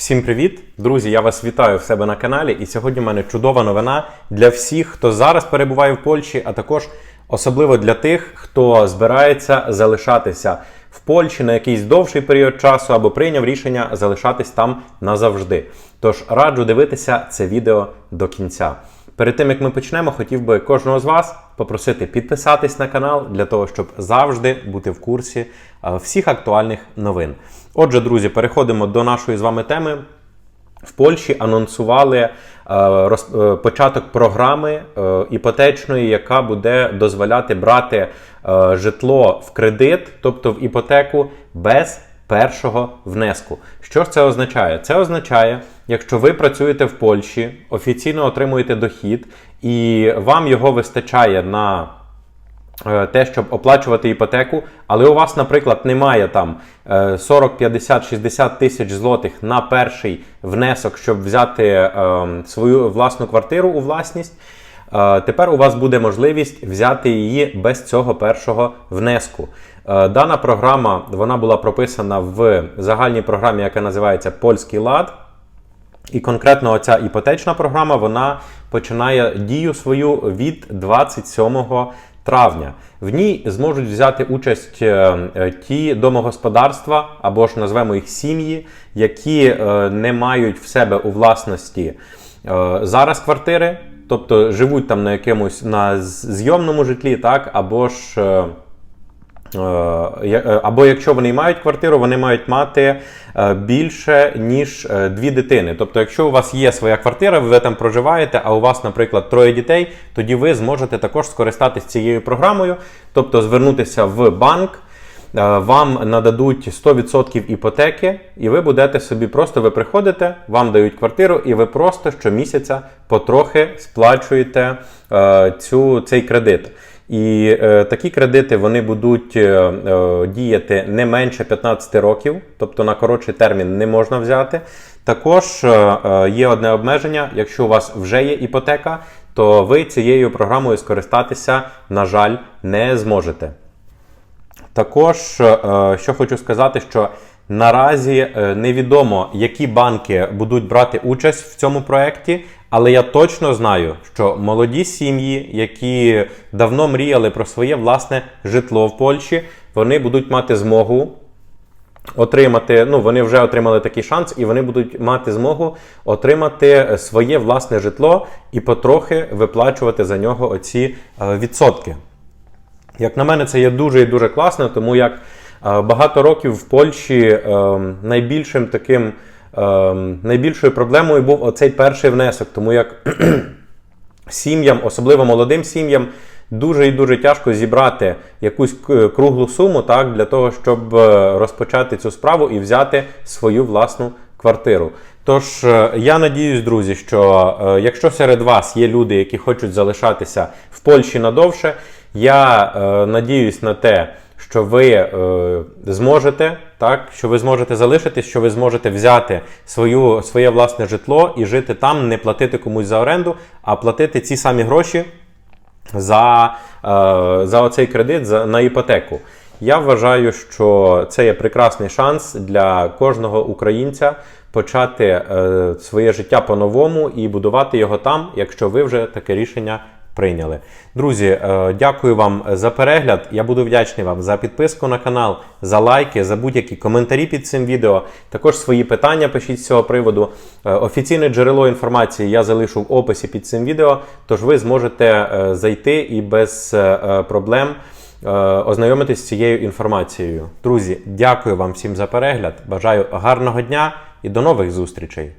Всім привіт, друзі! Я вас вітаю в себе на каналі. І сьогодні в мене чудова новина для всіх, хто зараз перебуває в Польщі, а також особливо для тих, хто збирається залишатися в Польщі на якийсь довший період часу або прийняв рішення залишатись там назавжди. Тож раджу дивитися це відео до кінця. Перед тим як ми почнемо, хотів би кожного з вас попросити підписатись на канал для того, щоб завжди бути в курсі е, всіх актуальних новин. Отже, друзі, переходимо до нашої з вами теми. В Польщі анонсували е, е, початок програми іпотечної, яка буде дозволяти брати житло в кредит, тобто в іпотеку, без першого внеску. Що ж це означає? Це означає, якщо ви працюєте в Польщі, офіційно отримуєте дохід, і вам його вистачає на е, те, щоб оплачувати іпотеку, але у вас, наприклад, немає там е, 40, 50, 60 тисяч злотих на перший внесок, щоб взяти е, свою власну квартиру у власність. Е, Тепер у вас буде можливість взяти її без цього першого внеску. Е, Дана програма вона була прописана в загальній програмі, яка називається Польський лад. І конкретно ця іпотечна програма вона починає дію свою від 27 травня. В ній зможуть взяти участь е, ті домогосподарства або ж назвемо їх сім'ї, які не мають в себе у власності зараз квартири, тобто живуть там на якомусь на зйомному житлі, так, або ж. е, Е, е, Або якщо вони мають квартиру, вони мають мати більше ніж дві дитини. Тобто, якщо у вас є своя квартира, ви там проживаєте, а у вас, наприклад, троє дітей, тоді ви зможете також скористатися цією програмою, тобто звернутися в банк. Е, Вам нададуть 100% іпотеки, і ви будете собі просто ви приходите, вам дають квартиру, і ви просто щомісяця потрохи сплачуєте е, цю, цей кредит. І е, такі кредити вони будуть е, е, діяти не менше 15 років, тобто на коротший термін не можна взяти. Також е, є одне обмеження: якщо у вас вже є іпотека, то ви цією програмою скористатися, на жаль, не зможете. Також, е, що хочу сказати, що наразі е, невідомо, які банки будуть брати участь в цьому проєкті, але я точно знаю, що молоді сім'ї, які давно мріяли про своє власне житло в Польщі, вони будуть мати змогу отримати. Ну, вони вже отримали такий шанс, і вони будуть мати змогу отримати своє власне житло і потрохи виплачувати за нього оці е, відсотки. Як на мене, це є дуже і дуже класно, тому як е, багато років в Польщі е, найбільшим таким е, найбільшою проблемою був оцей перший внесок, тому як сім'ям, особливо молодим сім'ям, дуже і дуже тяжко зібрати якусь круглу суму так, для того, щоб розпочати цю справу і взяти свою власну квартиру. Тож я надіюсь, друзі, що якщо серед вас є люди, які хочуть залишатися в Польщі надовше, я е, надіюсь на те, що ви е, зможете, так, що ви зможете залишитись, що ви зможете взяти свою, своє власне житло і жити там, не платити комусь за оренду, а платити ці самі гроші за, е, за оцей кредит за, на іпотеку. Я вважаю, що це є прекрасний шанс для кожного українця почати е, своє життя по-новому і будувати його там, якщо ви вже таке рішення прийняли. Друзі, е, дякую вам за перегляд. Я буду вдячний вам за підписку на канал, за лайки, за будь-які коментарі під цим відео. Також свої питання пишіть з цього приводу. Е, Офіційне джерело інформації я залишу в описі під цим відео, тож ви зможете е, зайти і без проблем ознайомитись з цією інформацією. Друзі, дякую вам всім за перегляд. Бажаю гарного дня і до нових зустрічей!